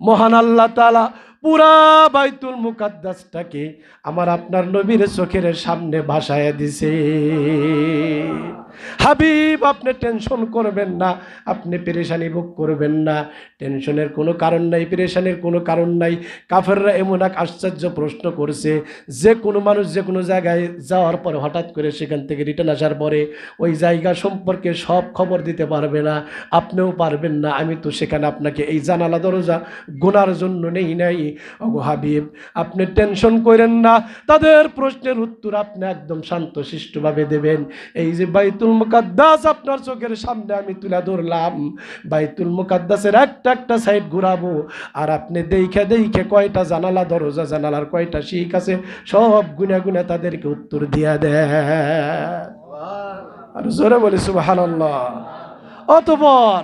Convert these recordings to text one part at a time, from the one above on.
মহান আল্লাহ তালা পুরা বাইতুল মুকাদ্দাসটাকে আমার আপনার নবীর চোখের সামনে ভাসায় দিছে। হাবিব, আপনি টেনশন করবেন না, আপনি পেরেশানি ভোগ করবেন না। টেনশনের কোনো কারণ নাই, পেরেশানির কোনো কারণ নাই। কাফেররা এমন এক আশ্চর্য প্রশ্ন করছে, যে কোনো মানুষ যে কোনো জায়গায় যাওয়ার পরে হঠাৎ করে সেখান থেকে রিটার্ন আসার পরে ওই জায়গা সম্পর্কে সব খবর দিতে পারবে না। আপনিও পারবেন না, আমি তো সেখানে আপনাকে এই জানালা দরজা গোনার জন্য নেই নাই। ওগো হাবিব, আপনি টেনশন করেন না, তাদের প্রশ্নের উত্তর আপনি একদম শান্তশিষ্টভাবে দেবেন। এই যে বাইতুল মুকাদ্দাস আপনার চোখের সামনে আমি তুলে ধরলাম। বাইতুল মুকাদ্দাসের একটা একটা সাইড ঘুরাবো। আর আপনি দেখে দেখে কয়টা জানালা, দরজা, জানালার কয়টা শিখ আছে, সব গুনে গুনে তাদেরকে উত্তর দিয়া দেয় আর জোরে বলি সুবাহান অতপর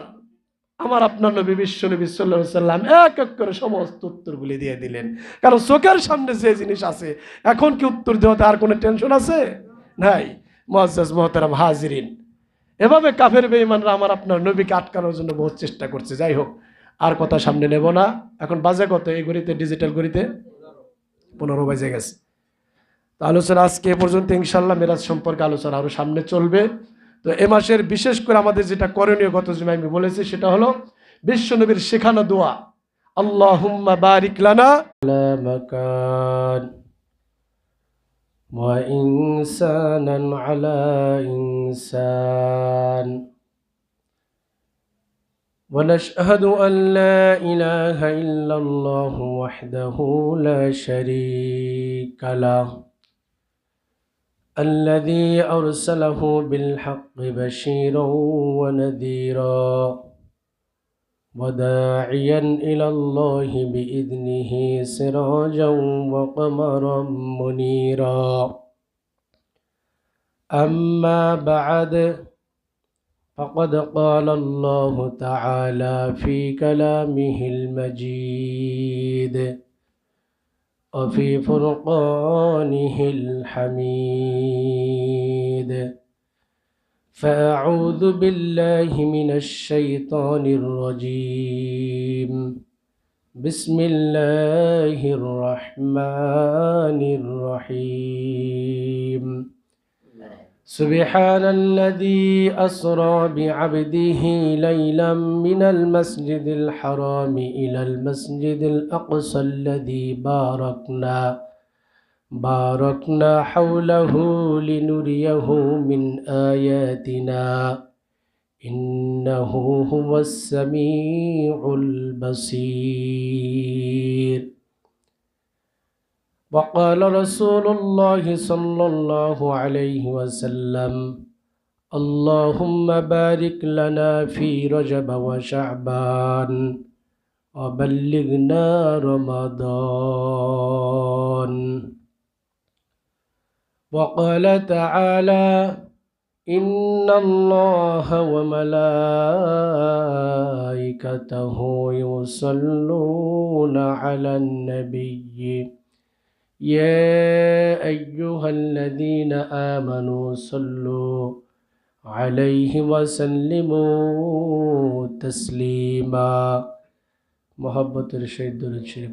আমার আপনার নবী বিশ্ব নবী সাল্লাম এক এক করে সমস্ত উত্তরগুলি দিয়ে দিলেন। কারণ চোখের সামনে যে জিনিস আছে, এখন কি উত্তর দেওয়াতে আর কোনো টেনশন আছে? নাই। মহাজ মোহতারাম হাজিরিন। এভাবে কাফের বেঈমানরা আমার আপনার নবীকে আটকানোর জন্য বহুত চেষ্টা করছে। যাই হোক, আর কথা সামনে নেব না। এখন বাজে কত? এই গড়িতে ডিজিটাল গড়িতে পনেরো বাজে গেছে। তো আলোচনা আজকে এ পর্যন্ত ইনশাল্লাহ মেরাজ সম্পর্কে আলোচনা আরও সামনে চলবে। তো এ মাসের বিশেষ করে আমাদের যেটা করণীয়, গত জুমে আমি বলেছি, সেটা হলো বিশ্বনবীর শেখানো দোয়া। আল্লাহ বারিক লানা আলা মাকান। وإنسانا على إنسان. ونشهد أن لا إله إلا الله وحده لا شريك له الذي أرسله بالحق بشيرا ونذيرا. وداعيا إلى الله بإذنه سراجا وقمرا منيرا. أما بعد فقد قال الله تعالى في كلامه المجيد وفي فرقانه الحميد. فأعوذ بالله من الشيطان الرجيم. بسم الله الرحمن الرحيم. سبحان الذي أسرى بعبده ليلا من المسجد الحرام إلى المسجد الأقصى الذي باركنا باركنا حوله لنريه من آياتنا. إنه هو السميع البصير. وقال رسول الله صلى الله عليه وسلم اللهم بارك لنا في رجب وشعبان وبلغنا رمضان. وقال تعالى إن الله وملائكته يصلون على النبي يا أيها الذين آمنوا صلوا عليه وسلموا تسليما. محبة الشهيد الشريف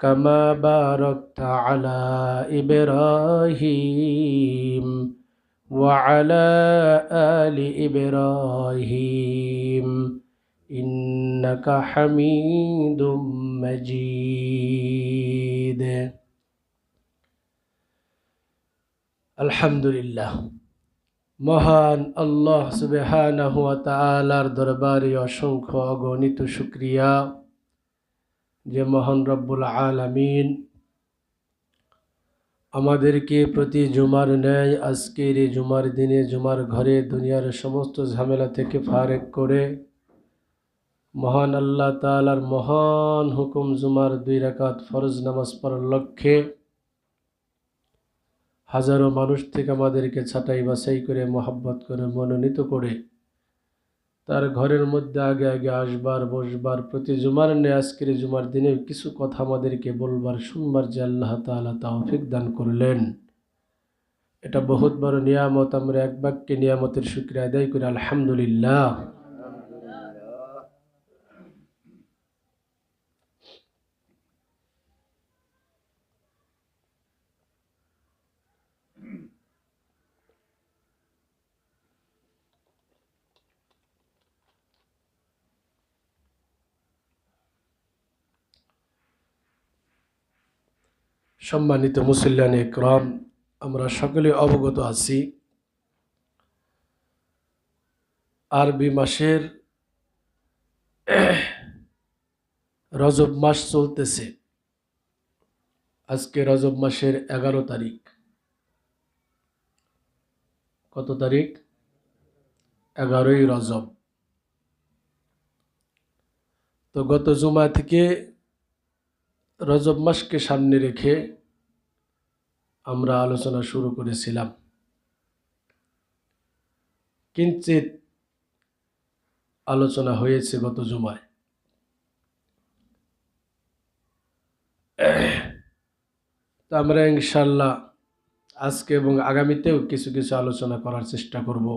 كما باركت على إبراهيم وعلى آل إبراهيم إنك حميد مجيد আলহামদুলিল্লাহ মহান আল্লাহ সুবহানাহু ওয়া তাআলার দরবারে অসংখ্য অগণিত শুকরিয়া যে মহান রব্বুল আলামিন আমাদেরকে প্রতি জুমার ন্যায় আজকের এই জুমার দিনে, জুমার ঘরে, দুনিয়ার সমস্ত ঝামেলা থেকে ফারেক করে মহান আল্লাহ তাআলার মহান হুকুম জুমার দুই রাকাত ফরজ নামাজ পড়ার লক্ষ্যে হাজারো মানুষ থেকে আমাদেরকে ছাঁটাই বাছাই করে, মোহাব্বত করে, মনোনীত করে তার ঘরের মধ্যে আগে আগে আসবার, বসবার, প্রতি জুমার নে আজকের জুমার দিনে কিছু কথা আমাদেরকে বলবার, শুনবার যে আল্লাহ তালা তাহফিক দান করলেন। এটা বহুত বড় নিয়ামত, আমরা এক বাক্যে নিয়ামতের শুক্রিয়া আদায় করি, আলহামদুলিল্লাহ। সম্মানিত মুসল্লান একরম, আমরা সকলে অবগত আছি। আরবি মাসের রজব মাস চলতেছে। আজকে রজব মাসের এগারো তারিখ। কত তারিখ? এগারোই রজব। তো গত জুমা থেকে রজব মাসকে সামনে রেখে আমরা আলোচনা শুরু করেছিলাম। কিঞ্চিত আলোচনা হয়েছে গত জুমায়। তো আমরা ইনশাল্লাহ আজকে এবং আগামীতেও কিছু কিছু আলোচনা করার চেষ্টা করব।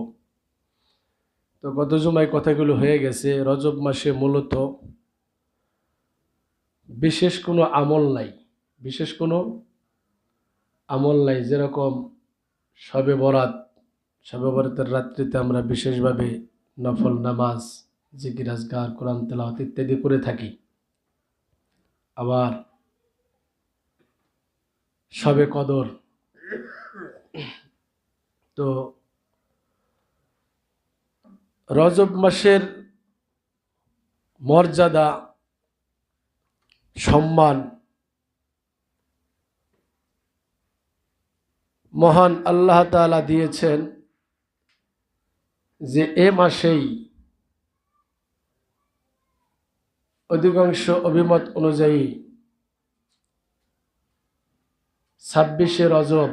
তো গত জুমায় কথাগুলো হয়ে গেছে, রজব মাসে মূলত বিশেষ কোনো আমল নাই, বিশেষ কোনো আমল নাই, যেরকম সবে বরাত, সবে বরাতের রাত্রিতে আমরা বিশেষভাবে নফল নামাজ, জিকির আজগার কোরআন, তেলাওয়াত ইত্যাদি করে থাকি। আবার সবে কদর, তো রজব মাসের মর্যাদা, সম্মান মহান আল্লাহ তালা দিয়েছেন যে এ মাসেই অধিকাংশ অভিমত অনুযায়ী ছাব্বিশে রজব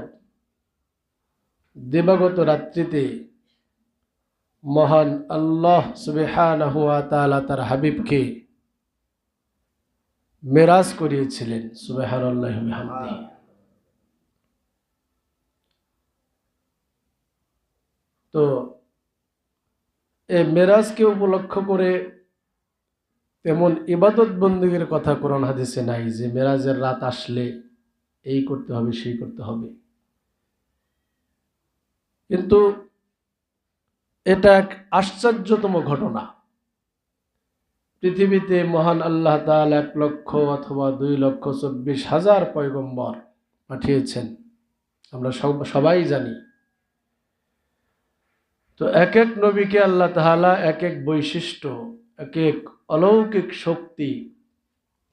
দিবাগত রাত্রিতে মহান আল্লাহ সুবহানাহু ওয়া তাআলা তার হাবিবকে মেরাজ করিয়েছিলেন, সুবহানাল্লাহি ওয়া তো এই মেরাজকে উপলক্ষ করে তেমন ইবাদত বন্দীগের কথা কোরআন হাদিসে নাই যে মেরাজের রাত আসলে এই করতে হবে, সেই করতে হবে। কিন্তু এটা এক আশ্চর্যতম ঘটনা। পৃথিবীতে মহান আল্লাহ তাআলা এক লক্ষ অথবা দুই লক্ষ চব্বিশ হাজার পয়গম্বর পাঠিয়েছেন। আমরা সব- সবাই জানি তো এক এক নবীকে আল্লাহ তাহালা এক এক বৈশিষ্ট্য এক এক অলৌকিক শক্তি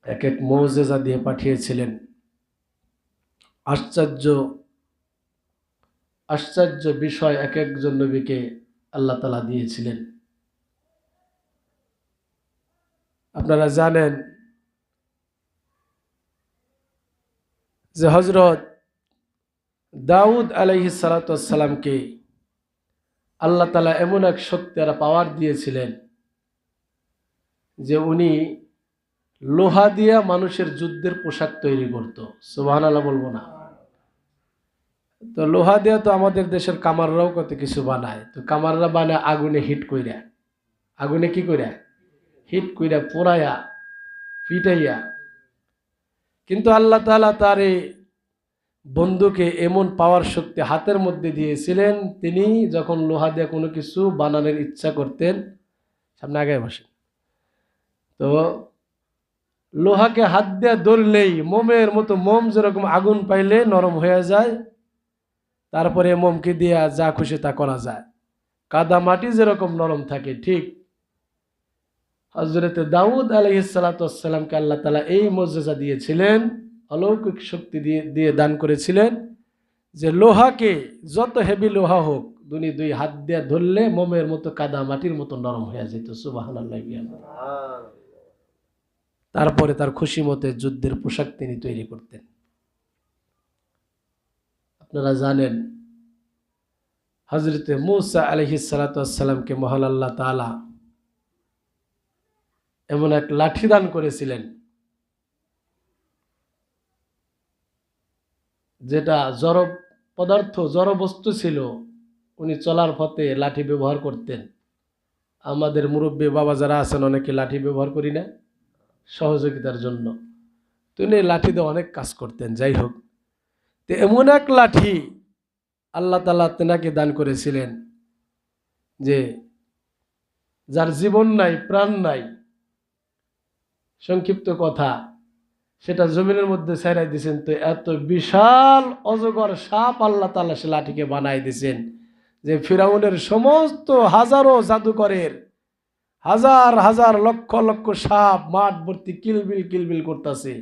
এক এক মৌজেজা দিয়ে পাঠিয়েছিলেন। আশ্চর্য আশ্চর্য বিষয় এক একজন নবীকে আল্লাহ তালা দিয়েছিলেন। আপনারা জানেন যে হজরত দাউদ সালাতামকে আল্লাহ তালা এমন এক আর পাওয়ার দিয়েছিলেন যে উনি লোহা দিয়া মানুষের যুদ্ধের পোশাক তৈরি করত। সুবাহ আল্লাহ বলব না। তো লোহা দিয়া তো আমাদের দেশের কামাররাও কত কিছু বানায়। তো কামাররা বানায় আগুনে হিট কইরা। আগুনে কি কইরা? হিট কইরা পোড়ায়া ফিটাইয়া কিন্তু আল্লাহ তাআলা তার এই বন্ধুকে এমন পাওয়ার শক্তি হাতের মধ্যে দিয়েছিলেন, তিনি যখন লোহা দিয়ে কোনো কিছু বানানোর ইচ্ছা করতেন, সামনে আগে বসেন। তো লোহাকে হাত দিয়ে ধরলেই মোমের মতো মোম যেরকম আগুন পাইলে নরম হয়ে যায়, তারপরে মোমকে দিয়া যা খুশি তা করা যায়। কাদা মাটি যেরকম নরম থাকে, ঠিক। হজরতে দাউদ আলহিসাল্লামকে আল্লাহ তালা এই মর্যাদা দিয়েছিলেন অলৌকিক শক্তি দিয়ে দিয়ে দান করেছিলেন যে লোহাকে যত হেভি লোহা হোক দুনি দুই হাত দিয়ে ধরলে মোমের মতো কাদা মাটির মতো নরম হয়ে যেত সুবাহ তারপরে তার খুশি মতে যুদ্ধের পোশাক তিনি তৈরি করতেন। আপনারা জানেন হজরতে মুসা আলহি সালাতামকে মহান আল্লাহ তালা এমন এক লাঠি দান করেছিলেন। যেটা জড় পদার্থ, জড় বস্তু ছিল, উনি চলার পথে লাঠি ব্যবহার করতেন। আমাদের মুরব্বী বাবা যারা আছেন, অনেকে লাঠি ব্যবহার করি না, সহযোগিতার জন্য। তিনি লাঠি দিয়ে অনেক কাজ করতেন, যাই হোক। তো এমন এক লাঠি আল্লাহ তালা তেনাকে দান করেছিলেন যে, যার জীবন নাই, প্রাণ নাই। সংক্ষিপ্ত কথা সেটা জমিনের মধ্যে ছেড়াই দিয়েছেন তো এত বিশাল অজগর সাপ আল্লাহ তালা সে লাঠিকে বানাই দিয়েছেন যে ফিরাউনের সমস্ত হাজারো জাদুকরের হাজার হাজার লক্ষ লক্ষ সাপ মাঠ ভর্তি কিলবিল কিলবিল করতেছে।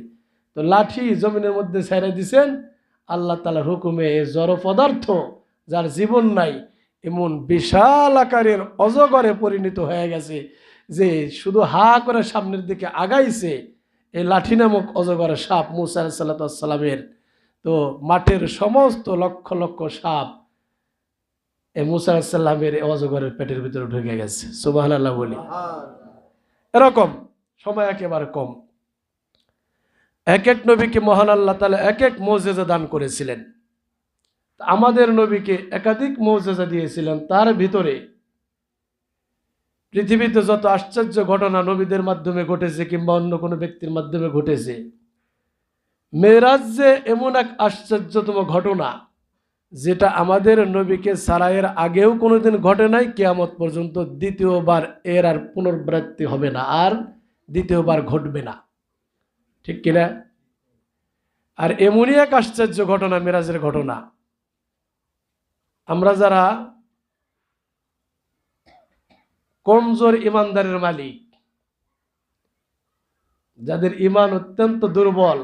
তো লাঠি জমিনের মধ্যে ছেড়ে দিছেন, আল্লাহ তালার হুকুমে এ জড় পদার্থ যার জীবন নাই, এমন বিশাল আকারের অজগরে পরিণত হয়ে গেছে যে শুধু হা করে সামনের দিকে আগাইছে এই লাঠি নামক অজগরের সাপ মুসা সাল্লাতামের তো মাঠের সমস্ত লক্ষ লক্ষ সাপ এই মুসা সাল্লামের অজগরের পেটের ভিতরে ঢুকে গেছে। সুবাহ আল্লাহ বলি এরকম সময় একেবারে কম। এক এক নবীকে মহান আল্লাহ তালা এক এক মৌজেজা দান করেছিলেন। আমাদের নবীকে একাধিক মৌজেজা দিয়েছিলেন তার ভিতরে পৃথিবীতে যত আশ্চর্য ঘটনা নবীদের মাধ্যমে ঘটেছে কিংবা অন্য কোনো ব্যক্তির মাধ্যমে ঘটেছে, মেয়েরাজ যে এমন এক আশ্চর্যতম ঘটনা যেটা আমাদের নবীকে সারাইয়ের আগেও কোনোদিন ঘটে নাই, কেয়ামত পর্যন্ত দ্বিতীয়বার এর আর পুনর্বৃত্তি হবে না, আর দ্বিতীয়বার ঘটবে না। ঠিক কিনা? আর এমনই এক আশ্চর্য ঘটনা মেরাজের ঘটনা। আমরা যারা কমজোর ইমানদারের মালিক। যাদের ইমান অত্যন্ত দুর্বল,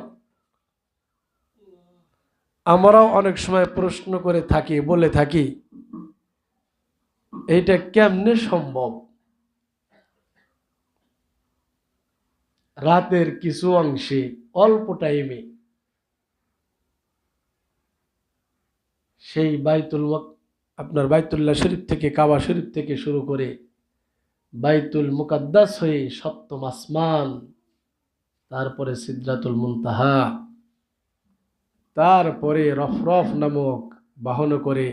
আমরাও অনেক সময় প্রশ্ন করে থাকি, বলে থাকি, এইটা কেমনে সম্ভব? রাতের কিছু অংশে, অল্প টাইমে, সেই বাইতুল আপনার বাইতুল্লাহ শরীফ থেকে, কাবা শরীফ থেকে শুরু করে বাইতুল মুকাদ্দাস হয়ে সপ্তম আসমান, তারপরে সিদ্রাতুল মুনতাহা, তারপরে রফরফ নামক বাহন করে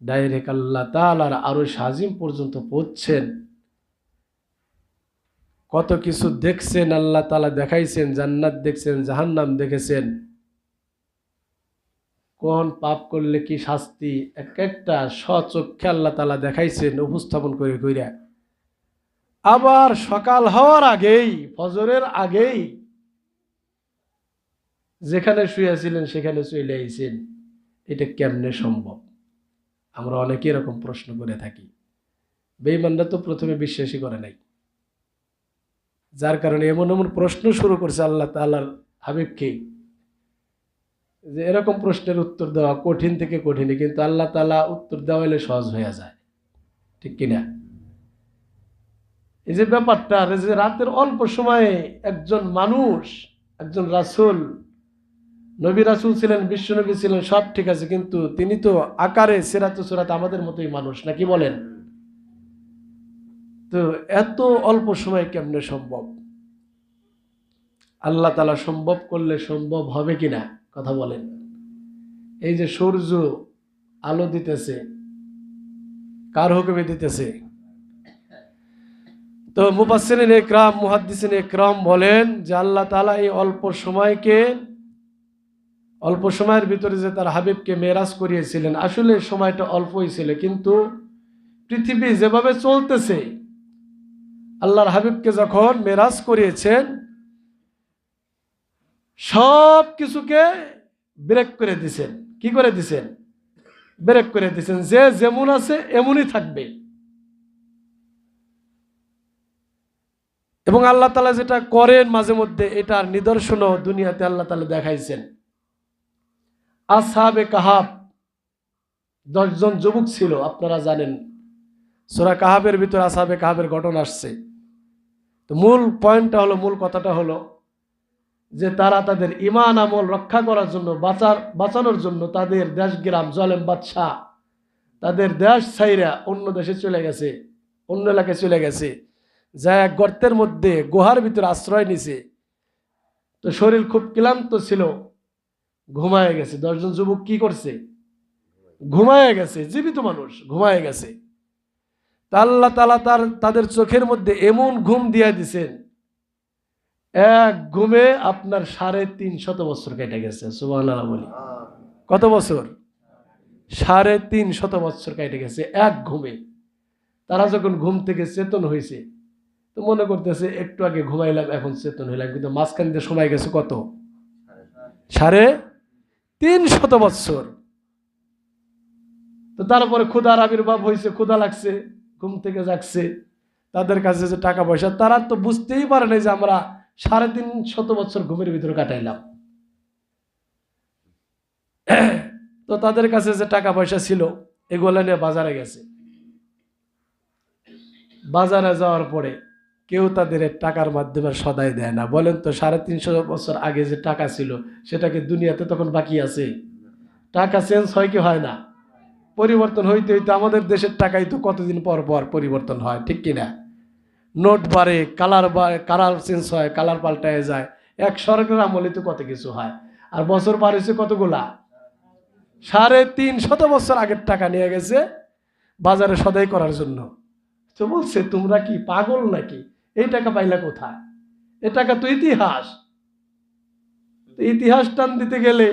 ডাইরেক্ট আল্লাহ তালার আরও সাজিম পর্যন্ত পৌঁছছেন কত কিছু দেখছেন, আল্লাহ তালা দেখাইছেন, জান্নাত দেখছেন, জাহান্নাম দেখেছেন। কোন পাপ করলে কি শাস্তি? এক একটা স্বচক্ষে আল্লাহ তালা দেখাইছেন, উপস্থাপন করে কইরা। আবার সকাল হওয়ার আগেই, ফজরের আগেই যেখানে শুয়েছিলেন সেখানে চলে আইছেন। এটা কেমনে সম্ভব? আমরা অনেকে এরকম প্রশ্ন করে থাকি। বেইমানরা তো প্রথমে বিশ্বাসই করে নাই। যার কারণে এমন এমন প্রশ্ন শুরু করছে আল্লাহ তাল্লার হাবিবকে। যে এরকম প্রশ্নের উত্তর দেওয়া কঠিন থেকে কঠিন, কিন্তু আল্লাহ তালা উত্তর দেওয়া হলে সহজ হয়ে যায়। ঠিক কিনা? এই যে ব্যাপারটা যে রাতের অল্প সময়ে একজন মানুষ, একজন রাসুল, নবী রাসুল ছিলেন বিশ্বনবী ছিলেন, সব ঠিক আছে, কিন্তু তিনি তো আকারে সেরাত সুরাত আমাদের মতোই মানুষ, নাকি বলেন? তো এত অল্প সময় কেমনে সম্ভব? আল্লাহ তালা সম্ভব করলে সম্ভব হবে কিনা? কথা বলেন। এই যে সূর্য আলো দিতেছে, কার হুকুমে দিতেছে? তো মুবাসিন একরাম, মুহাদ্দিসিন একরাম বলেন যে আল্লাহ তালা এই অল্প সময়কে, অল্প সময়ের ভিতরে যে তার হাবিবকে মেরাজ করিয়েছিলেন, আসলে সময়টা অল্পই ছিল, কিন্তু পৃথিবী যেভাবে চলতেছে, আল্লাহর হাবিবকে যখন মেরাজ করিয়েছেন সব কিছুকে ব্রেক করে দিছেন। কি করে দিছেন? ব্রেক করে দিছেন। যে যেমন আছে, এমনই থাকবে। এবং আল্লাহ তালা যেটা করেন মাঝে মধ্যে, এটার নিদর্শনও দুনিয়াতে আল্লাহ তালা দেখাইছেন। আসাবে কাহাব, দশজন যুবক ছিল, আপনারা জানেন। সোরা কাহাবের ভিতরে আসাবে কাহাবের ঘটনা আসছে। তো মূল পয়েন্টটা হলো, মূল কথাটা হলো যে তারা তাদের ইমান আমল রক্ষা করার জন্য, বাঁচার, বাঁচানোর জন্য তাদের দেশ গ্রাম জলেম বাদশাহ, তাদের দেশ ছাইরা অন্য দেশে চলে গেছে, অন্য এলাকায় চলে গেছে যা এক গর্তের মধ্যে গুহার ভিতরে আশ্রয় নিছে। তো শরীর খুব ক্লান্ত ছিল, ঘুমায় গেছে। দশজন যুবক কি করছে? ঘুমায় গেছে, জীবিত মানুষ, ঘুমায় গেছে। তা আল্লাহ তালা তার, তাদের চোখের মধ্যে এমন ঘুম দিয়ে দিছেন এক ঘুমে আপনার সাড়ে তিন শত বছর কেটে গেছে সুবাহ বলি। কত বছর? সাড়ে তিন শত বছর কেটে গেছে, এক ঘুমে। তারা যখন ঘুম থেকে চেতন হয়েছে, তো মনে করতেছে, একটু আগে ঘুমাইলাম, এখন চেতন হইলাম, কিন্তু মাঝখান দিয়ে সময় গেছে কত? সাড়ে তিন শত বৎসর তো তারপরে ক্ষুধার আবির্ভাব হয়েছে, ক্ষুধা লাগছে, ঘুম থেকে যাচ্ছে। তাদের কাছে যে টাকা পয়সা, তারা তো বুঝতেই পারে না যে আমরা সাড়ে তিন শত বছর ঘুমের ভিতরে কাটাইলাম। তো তাদের কাছে যে টাকা পয়সা ছিল, এগুলো নিয়ে বাজারে গেছে। বাজারে যাওয়ার পরে কেউ তাদের টাকার মাধ্যমে সদাই দেয় না। বলেন তো সাড়ে তিনশো বছর আগে যে টাকা ছিল সেটাকে দুনিয়াতে তখন বাকি আছে? টাকা চেঞ্জ হয় কি হয় না? পরিবর্তন হইতে হইতে আমাদের দেশের টাকাই তো কতদিন পর পর পরিবর্তন হয়, ঠিক কিনা? নোট বাড়ে কালার বাড়ে কালার চেঞ্জ হয়, কালার পাল্টায় যায়। এক সরকার আমলে তো কত কিছু হয়। আর বছর পার হয়েছে কতগুলা? সাড়ে তিন শত বছর আগের টাকা নিয়ে গেছে বাজারে সদাই করার জন্য। তো বলছে, তোমরা কি পাগল নাকি? এই টাকা পাইলা কোথায়? এ টাকা তো ইতিহাস। ইতিহাস টান দিতে গেলে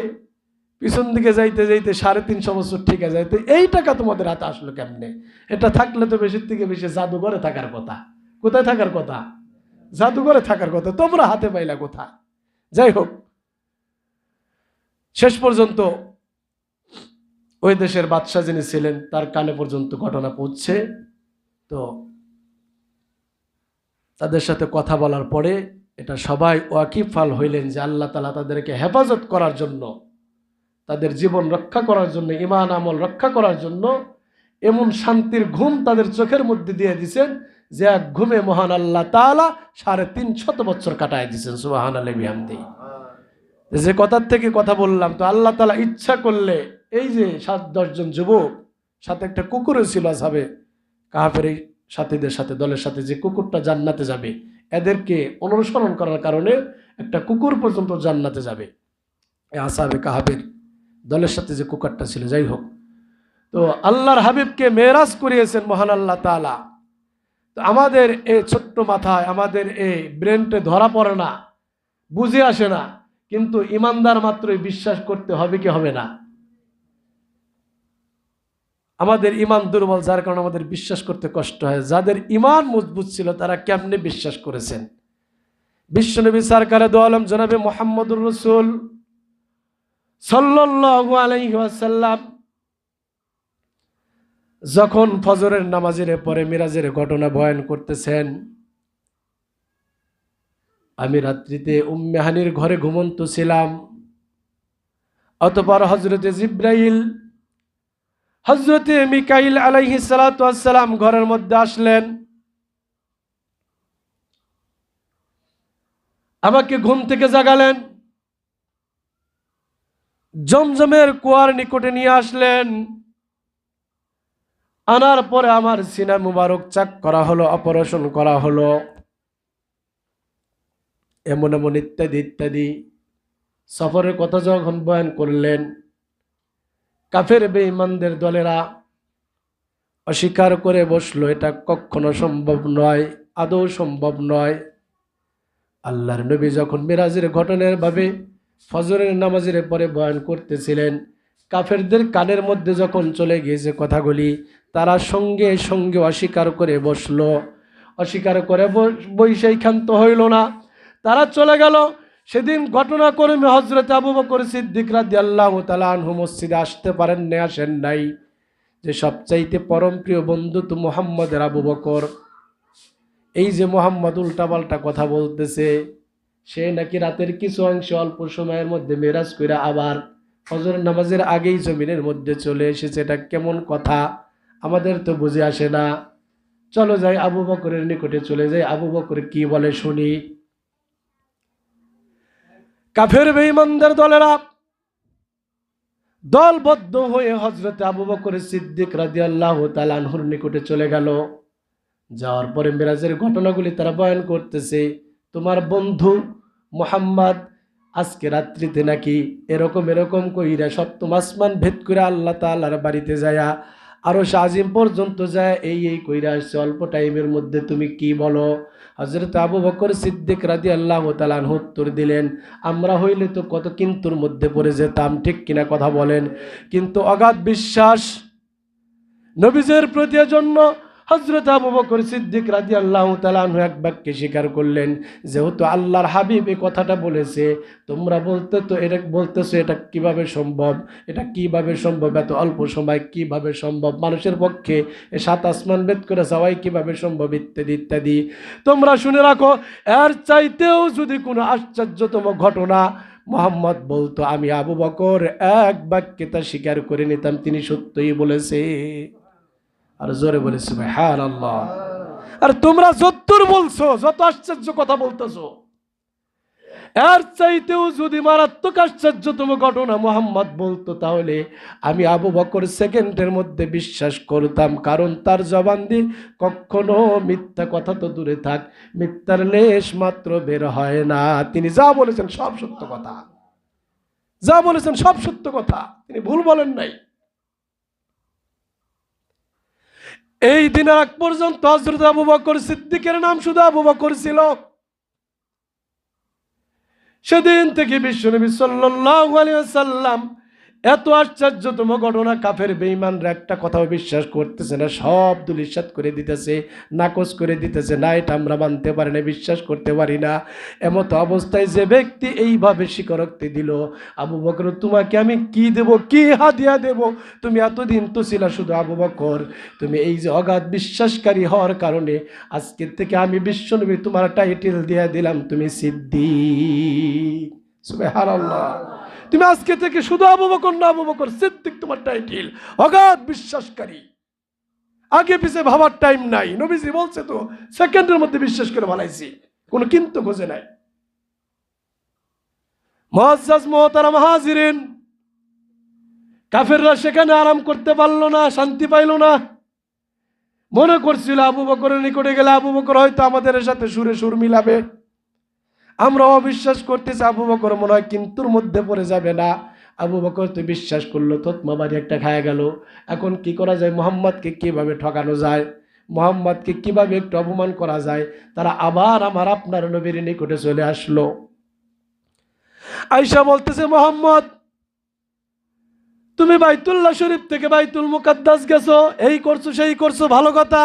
পিছন দিকে যাইতে যাইতে সাড়ে তিনশো বছর ঠিক আছে তো এই টাকা তোমাদের হাতে আসলো কেমনে? এটা থাকলে তো বেশির থেকে বেশি জাদুঘরে থাকার কথা। কোথায় থাকার কথা? জাদুঘরে থাকার কথা। তোমরা হাতে পাইলা কোথা? যাই হোক, শেষ পর্যন্ত ওই দেশের বাদশাহ যিনি ছিলেন, তার কানে পর্যন্ত ঘটনা পৌঁছছে তো তাদের সাথে কথা বলার পরে এটা সবাই ওয়াকিফাল হইলেন যে আল্লাহ তালা তাদেরকে হেফাজত করার জন্য, তাদের জীবন রক্ষা করার জন্য ইমান আমল রক্ষা করার জন্য এমন শান্তির ঘুম তাদের চোখের মধ্যে দিয়ে দিছেন যে এক ঘুমে মহান আল্লাহ তালা সাড়ে তিন শত বছর কাটায় দিছেন সুবাহান আলী বিহামদি যে কথার থেকে কথা বললাম তো আল্লাহ তালা ইচ্ছা করলে এই যে সাত দশজন যুবক সাথে একটা কুকুরও ছিল সাবে কাহাফের এই সাথীদের সাথে দলের সাথে যে কুকুরটা জান্নাতে যাবে এদেরকে অনুসরণ করার কারণে একটা কুকুর পর্যন্ত জান্নাতে যাবে। আসাবে কাহাবের দলের সাথে যে কুকুরটা ছিল যাই হোক। তো আল্লাহর হাবিবকে মেরাজ করিয়েছেন মহান আল্লাহ তালা আমাদের এই ছোট্ট মাথায়, আমাদের এই ব্রেনটে ধরা পড়ে না, বুঝে আসে না, কিন্তু ইমানদার মাত্রই বিশ্বাস করতে হবে কি হবে না। আমাদের ইমান দুর্বল, যার কারণে আমাদের বিশ্বাস করতে কষ্ট হয়। যাদের ইমান মজবুত ছিল, তারা কেমনে বিশ্বাস করেছেন? বিশ্বনবী সরকারে দোয়ালম জনাবে মোহাম্মদুর রসুল সাল্লাল্লাহু আলাইহি ওয়াসাল্লাম যখন ফজরের নামাজের পরে মিরাজের ঘটনা বয়ান করতেছেন, আমি রাত্রিতে উম্মেহানির ঘরে ঘুমন্ত ছিলাম। অতপর হজরতে জিব্রাইল হজরতে মিকাইল আলাইহি সালাম ঘরের মধ্যে আসলেন। আমাকে ঘুম থেকে জাগালেন। জমজমের কুয়ার নিকটে নিয়ে আসলেন। আনার পরে আমার সিনা মুবারক চাক করা হলো, অপারেশন করা হলো। এমন এমন ইত্যাদি ইত্যাদি। সফরের কথা যখন বয়ান করলেন? কাফের বেঈমানদের দলেরা অস্বীকার করে বসল, এটা কখনো সম্ভব নয়, আদৌ সম্ভব নয়। আল্লাহর নবী যখন মিরাজের ঘটনার ভাবে ফজরের নামাজের পরে বয়ান করতেছিলেন, কাফেরদের কানের মধ্যে যখন চলে গিয়েছে কথাগুলি তারা সঙ্গে সঙ্গে অস্বীকার করে বসল। অস্বীকার করে বৈশাই ক্ষান্ত হইল না। তারা চলে গেল। সেদিন ঘটনা করে হজরত আবু বকর সিদ্দিক রাদি আল্লাহ তালু মসজিদে আসতে পারেন নে আসেন নাই। যে সবচাইতে পরম প্রিয় বন্ধু তো মোহাম্মদের আবু বকর। এই যে মোহাম্মদ উল্টাপাল্টা কথা বলতেছে, সে নাকি রাতের কিছু অংশ অল্প সময়ের মধ্যে মেরাজ করে আবার ফজর নামাজের আগেই জমিনের মধ্যে চলে এসেছে। এটা কেমন কথা? আমাদের তো বুঝে আসে না। চলো যাই, আবু বকরের নিকটে চলে যাই। আবু বকর কি বলে শুনি। কাফের বেঈমানদের দলেরা দলবদ্ধ হয়ে হজরত আবু বকর সিদ্দিক রাজি আল্লাহ তালানহুর নিকটে চলে গেল। যাওয়ার পরে মিরাজের ঘটনাগুলি তারা বয়ান করতেছে, তোমার বন্ধু মোহাম্মদ আজকে রাত্রিতে নাকি এরকম এরকম কইরা সপ্তম আসমান ভেদ করে আল্লাহ তাল্লার বাড়িতে যায়া আরও শাহজিম পর্যন্ত যায়, এই এই কইরা আসছে। অল্প টাইমের মধ্যে তুমি কি বলো? হজরত আবু বকর সিদ্দিক রাজি আল্লাহ তালান উত্তর দিলেন, আমরা হইলে তো কত কিন্তুর মধ্যে পড়ে যেতাম, ঠিক কিনা কথা বলেন। কিন্তু অগাধ বিশ্বাস নবীজের প্রতি জন্য হজরত আবু বকর সিদ্দিক রাজি আল্লাহ তালানহু এক বাক্যে স্বীকার করলেন, যেহেতু আল্লাহর হাবিব এই কথাটা বলেছে, তোমরা বলতে তো এটা বলতেছো এটা কীভাবে সম্ভব? এটা কীভাবে সম্ভব? এত অল্প সময় কীভাবে সম্ভব? মানুষের পক্ষে এ সাত আসমান ভেদ করে যাওয়াই কীভাবে সম্ভব? ইত্যাদি ইত্যাদি। তোমরা শুনে রাখো, এর চাইতেও যদি কোনো আশ্চর্যতম ঘটনা মোহাম্মদ বলতো, আমি আবু বকর এক বাক্যে তা স্বীকার করে নিতাম, তিনি সত্যই বলেছে। আর জোরে বলেছি ভাই হ্যাঁ আল্লাহ আর তোমরা যত্তর বলছো, যত আশ্চর্য কথা বলতেছো, এর চাইতেও যদি মারাত্মক আশ্চর্য আশ্চর্যতম ঘটনা মোহাম্মদ বলতো, তাহলে আমি আবু বকর সেকেন্ডের মধ্যে বিশ্বাস করতাম, কারণ তার জবান দিয়ে কখনো মিথ্যা কথা তো দূরে থাক, মিথ্যার লেশ মাত্র বের হয় না। তিনি যা বলেছেন সব সত্য কথা। যা বলেছেন সব সত্য কথা। তিনি ভুল বলেন নাই। এই দিনের আগ পর্যন্ত হজরত আবু বকর সিদ্দিকের নাম শুধু আবু বকর ছিল। সেদিন থেকে বিশ্বনবী ওয়াসাল্লাম এত আশ্চর্যতম ঘটনা, কাফের বেঈমানরা একটা কথাও বিশ্বাস করতেছে না, সব দুলিশাত করে দিতেছে, নাকচ করে দিতেছে, না, এটা আমরা মানতে পারি না, বিশ্বাস করতে পারি না। এমত অবস্থায় যে ব্যক্তি এইভাবে স্বীকারোক্তি দিল, আবু বকর, তোমাকে আমি কি দেব, কি হাদিয়া দেব? তুমি এতদিন তো ছিল শুধু আবু বকর। তুমি এই যে অগাধ বিশ্বাসকারী হওয়ার কারণে আজকের থেকে আমি বিশ্বনবী তোমার টাইটেল দিয়ে দিলাম, তুমি সিদ্ধি সিদ্দিক। সুবহানাল্লাহ। তুমি আজকে থেকে শুধু আবু বকর না, আবু বকর সিদ্দিক, তোমার টাইটেল অগাধ বিশ্বাসকারী। আগে পিছে ভাবার টাইম নাই। নবীজি বলছে তো সেকেন্ডের মধ্যে বিশ্বাস করে বানাইছি কোনো কিন্তু খোঁজে নাই। মহাজ মহতারাম হাজিরেন কাফেররা সেখানে আরাম করতে পারল না, শান্তি পাইলো না। মনে করছিল আবু বকরের নিকটে গেলে আবু বকর হয়তো আমাদের সাথে সুরে সুর মিলাবে। আমরা অবিশ্বাস করতেছি আবু বকর, মনে হয় কিন্তুর মধ্যে পড়ে যাবে না। আবু বকর তো বিশ্বাস করল তৎমা বাড়ি একটা খায়া গেল। এখন কি করা যায়? মোহাম্মদকে কীভাবে ঠকানো যায়? মোহাম্মদকে কীভাবে একটু অপমান করা যায়? তারা আবার আমার আপনার নবীর নিকটে চলে আসলো। আয়সা বলতেছে, মোহাম্মদ, তুমি বাইতুল্লাহ শরীফ থেকে বাইতুল মুকাদ্দাস গেছো। এই করছ, সেই করছ, ভালো কথা।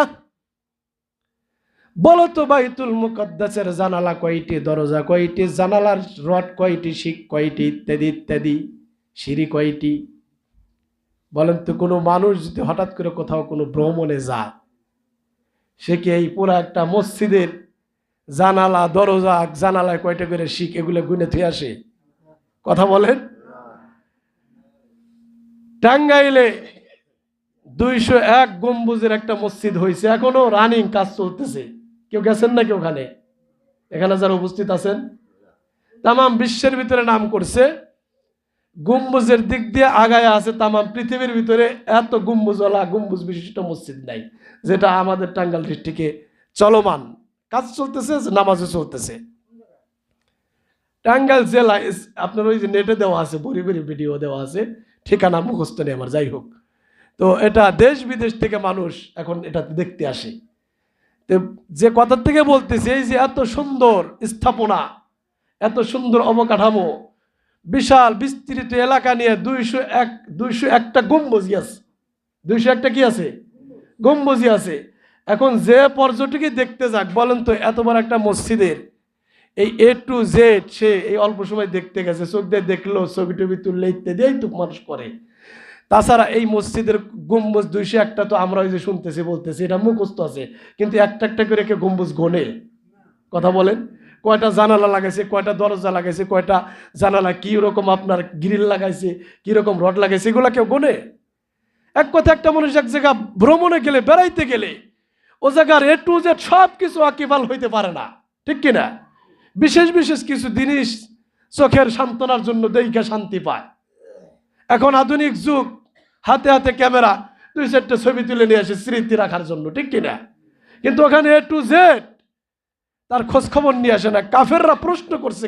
বলো তো বাইতুল মুকদ্দাসের জানালা কয়টি, দরজা কয়টি, জানালার রড কয়টি, শিখ কয়টি, ইত্যাদি ইত্যাদি, সিঁড়ি কয়টি? বলেন তো কোনো মানুষ যদি হঠাৎ করে কোথাও কোনো ভ্রমণে যায়, সে কি এই পুরো একটা মসজিদের জানালা, দরজা, জানালায় কয়টা করে শিখ এগুলো গুনে থুয়ে আসে? কথা বলেন। টাঙ্গাইলে দুইশো এক গম্বুজের একটা মসজিদ হয়েছে এখনও রানিং কাজ চলতেছে। কেউ গেছেন নাকি ওখানে? এখানে যারা উপস্থিত আছেন? তামাম বিশ্বের ভিতরে নাম করছে। গম্বুজের দিক দিয়ে আগায় আছে তামাম পৃথিবীর ভিতরে। এত গম্বুজওয়ালা, গম্বুজ বিশিষ্ট মসজিদ নাই, যেটা আমাদের টাঙ্গাল ডিস্ট্রিক্টে চলমান। কাজ চলতেছে, নামাজও চলতেছে। টাঙ্গাইল জেলা আপনার ওই যে নেটে দেওয়া আছে বড়ি বড়ি ভিডিও দেওয়া আছে। ঠিকানা মুখস্থ নেই আমার, যাই হোক। তো এটা দেশ বিদেশ থেকে মানুষ এখন এটা দেখতে আসে। যে কথার থেকে বলতেছি, এই যে এত সুন্দর স্থাপনা, এত সুন্দর অবকাঠামো, বিশাল বিস্তৃত এলাকা নিয়ে দুইশো এক, দুইশো একটা গম্বুজি আছে। দুইশো একটা কি আছে? গম্বুজি আছে। এখন যে পর্যটকই দেখতে যাক, বলেন তো, এত বড় একটা মসজিদের, এই এ টু জেড সে এই অল্প সময় দেখতে গেছে, চোখ দিয়ে দেখল ছবি টবি তুললে ইত্যাদি এই তো মানুষ করে। তাছাড়া এই মসজিদের গম্বুজ দুইশো একটা তো আমরা ওই যে শুনতেছি, বলতেছি, এটা মুখস্থ আছে, কিন্তু একটা একটা করে কেউ গম্বুজ গোনে কথা বলেন? কয়টা জানালা লাগাইছে, কয়টা দরজা লাগাইছে, কয়টা জানালা কি রকম আপনার গ্রিল লাগাইছে কি রকম রড লাগাইছে, এগুলা কেউ গোনে এক কথা একটা মানুষ এক জায়গা ভ্রমণে গেলে, বেড়াইতে গেলে, ও জায়গার এ টু জেড সব কিছু আকিবাল হইতে পারে না। ঠিক কিনা? বিশেষ বিশেষ কিছু জিনিস চোখের সান্ত্বনার জন্য দেইখা শান্তি পায়। এখন আধুনিক যুগ, হাতে হাতে ক্যামেরা, দুই চারটে ছবি তুলে নিয়ে আসে স্মৃতি রাখার জন্য, ঠিক কিনা? কিন্তু ওখানে এ টু জেড তার খোঁজ খবর নিয়ে আসে না। কাফেররা প্রশ্ন করছে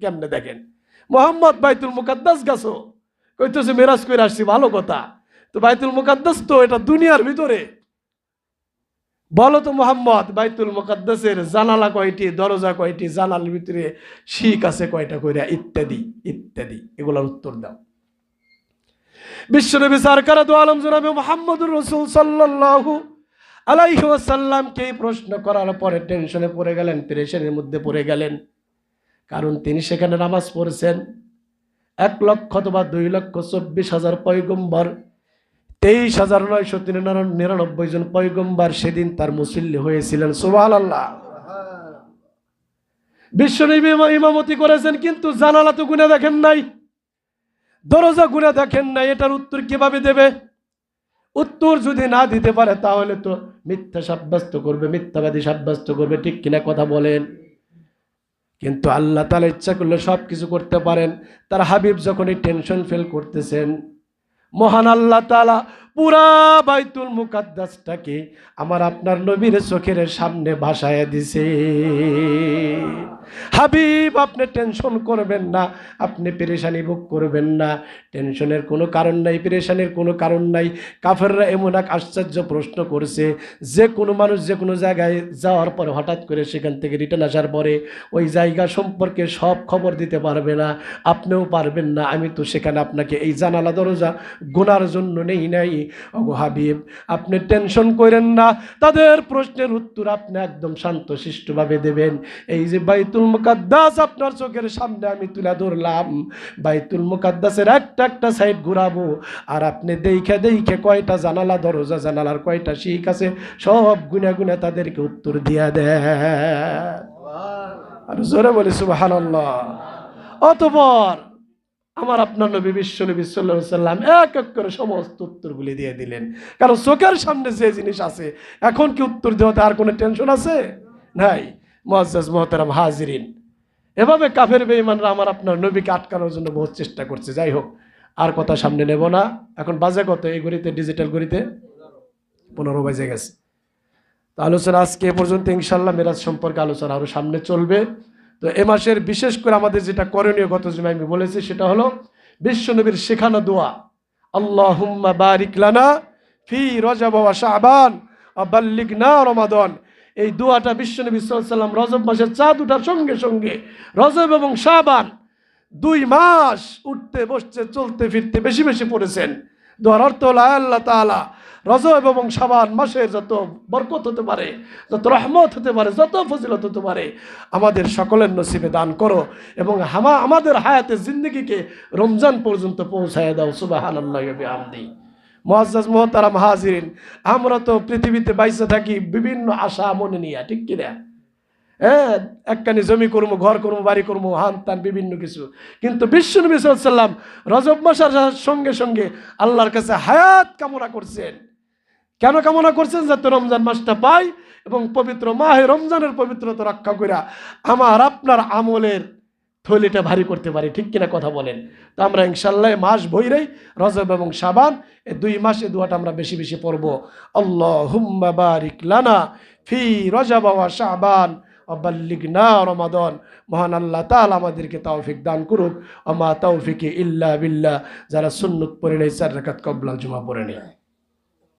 কেমনে দেখেন? মোহাম্মদ বাইতুল মুকাদ্দাস গাছো? কইতেছে, মেরাজ করে আসছি, ভালো কথা। তো বাইতুল মুকাদ্দাস তো এটা দুনিয়ার ভিতরে। বলো তো মোহাম্মদ, বাইতুল মুকাদ্দাসের জানালা কয়টি, দরজা কয়টি, জানালার ভিতরে শিখ আছে কয়টা কইরা? ইত্যাদি ইত্যাদি, এগুলোর উত্তর দাও। বিশ্বনবী সরকার দু আলম জনাবে মোহাম্মদুর রসুল সাল্লাল্লাহু আলাইহি ওয়াসাল্লামকে এই প্রশ্ন করার পরে টেনশনে পড়ে গেলেন প্রেশারের মধ্যে পড়ে গেলেন। কারণ তিনি সেখানে নামাজ পড়েছেন। এক লক্ষ অথবা দুই লক্ষ চব্বিশ হাজার পয়গম্বর, তেইশ হাজার নয়শো নিরানব্বই জন পয়গম্বর সেদিন তার মুসল্লি হয়েছিলেন। সুবাহ আল্লাহ বিশ্বনবী ইমা- ইমামতি করেছেন, কিন্তু জানালা তো গুনে দেখেন নাই। দরজা গুনে দেখেন না, এটার উত্তর কীভাবে দেবে? উত্তর যদি না দিতে পারে, তাহলে তো মিথ্যা সাব্যস্ত করবে, মিথ্যাবাদী সাব্যস্ত করবে, ঠিক কিনা কথা বলেন। কিন্তু আল্লাহ তালা ইচ্ছা করলে সব কিছু করতে পারেন। তার হাবিব যখন এই টেনশন ফেল করতেছেন, মহান আল্লাহ তালা পুরা বাইতুল মুকাদ্দাসটাকে আমার আপনার নবীর চোখের সামনে ভাসায় দিছে। হাবিব, আপনি টেনশন করবেন না, আপনি পেরেশানি ভোগ করবেন না। টেনশনের কোনো কারণ নাই, পেরেশানির কোনো কারণ নাই। কাফেররা এমন এক আশ্চর্য প্রশ্ন করছে, যে কোনো মানুষ যে কোনো জায়গায় যাওয়ার পরে হঠাৎ করে সেখান থেকে রিটার্ন আসার পরে ওই জায়গা সম্পর্কে সব খবর দিতে পারবে না, আপনিও পারবেন না। আমি তো সেখানে আপনাকে এই জানালা দরজা গোনার জন্য নেই নাই। ওগো হাবিব, আপনি টেনশন করেন না, তাদের প্রশ্নের উত্তর আপনি একদম শান্তশিষ্টভাবে দেবেন। এই যে বাইতুল মুকাদ্দাস আপনার চোখের সামনে আমি তুলে ধরলাম। বাইতুল মুকাদ্দাসের একটা একটা সাইড ঘুরাবো। আর আপনি দেখে দেখে কয়টা জানালা, দরজা, জানালার কয়টা শিখ আছে, সব গুনে গুনে তাদেরকে উত্তর দিয়া দেয় আর জোরে বলি সুবাহান অতপর আমার আপনার নবী বিশ্ব নবী সাল্লাম এক এক করে সমস্ত উত্তরগুলি দিয়ে দিলেন। কারণ চোখের সামনে যে জিনিস আছে, এখন কি উত্তর দেওয়াতে আর কোনো টেনশন আছে? নাই। মহাজ মোহতারাম হাজিরিন। এভাবে কাফের বেঈমানরা আমার আপনার নবীকে আটকানোর জন্য বহুত চেষ্টা করছে। যাই হোক, আর কথা সামনে নেব না। এখন বাজে কত? এই ঘড়িতে ডিজিটাল ঘড়িতে? পনেরো বাজে গেছে। তো আলোচনা আজকে এ পর্যন্ত ইনশাল্লাহ মেরাজ সম্পর্কে আলোচনা আরও সামনে চলবে। তো এ মাসের বিশেষ করে আমাদের যেটা করণীয়, গত জুমায় আমি বলেছি, সেটা হলো বিশ্বনবীর শেখানো দোয়া। আল্লাহুম্মা বারিক লানা ফি রজব ওয়া শাবান ওয়া বাল্লিগনা রমাদান। এই দোয়াটা বিশ্বনবী সাল্লাম রজব মাসের চাঁদ উঠার সঙ্গে সঙ্গে রজব এবং সাবান দুই মাস উঠতে, বসতে, চলতে, ফিরতে বেশি বেশি পড়েছেন। দোয়ার অর্থ হলো আল্লাহ তাআলা, রজব এবং সাবান মাসের যত বরকত হতে পারে, যত রহমত হতে পারে, যত ফজিলত হতে পারে, আমাদের সকলের নসিবে দান করো এবং হামা, আমাদের হায়াতের জিন্দগিকে রমজান পর্যন্ত পৌঁছায় দাও সুবাহান আল্লাহ আমদি মহাজ মোহতারাম হাজিরিন, আমরা তো পৃথিবীতে বাইসে থাকি বিভিন্ন আশা মনে নিয়ে, ঠিক কিনা? হ্যাঁ একখানি জমি করব ঘর করব বাড়ি করব হান তান বিভিন্ন কিছু। কিন্তু বিশ্ব নবী সাল্লাম রজব মাসার সঙ্গে সঙ্গে আল্লাহর কাছে হায়াত কামনা করছেন। কেন কামনা করছেন? যাতে রমজান মাসটা পাই এবং পবিত্র মাহে রমজানের পবিত্রতা রক্ষা করে আমার আপনার আমলের থলিটা ভারী করতে পারি, ঠিক কিনা কথা বলেন? তো আমরা ইনশাল্লাহ মাস ভৈরেই রজব এবং সাবান এই দুই মাসে দুয়াটা আমরা বেশি বেশি পড়ব। আল্লাহ বারিক লানা ফি রজব ওয়া শাবান অবাল্লিগনা রমাদন। মহান আল্লাহ তাআলা আমাদেরকে তৌফিক দান করুক। আমা তৌফিকে ইল্লা বিল্লা যারা সুন্নত পড়ে নেই, চার রাকাত কবলাল জুমা পড়ে নেই।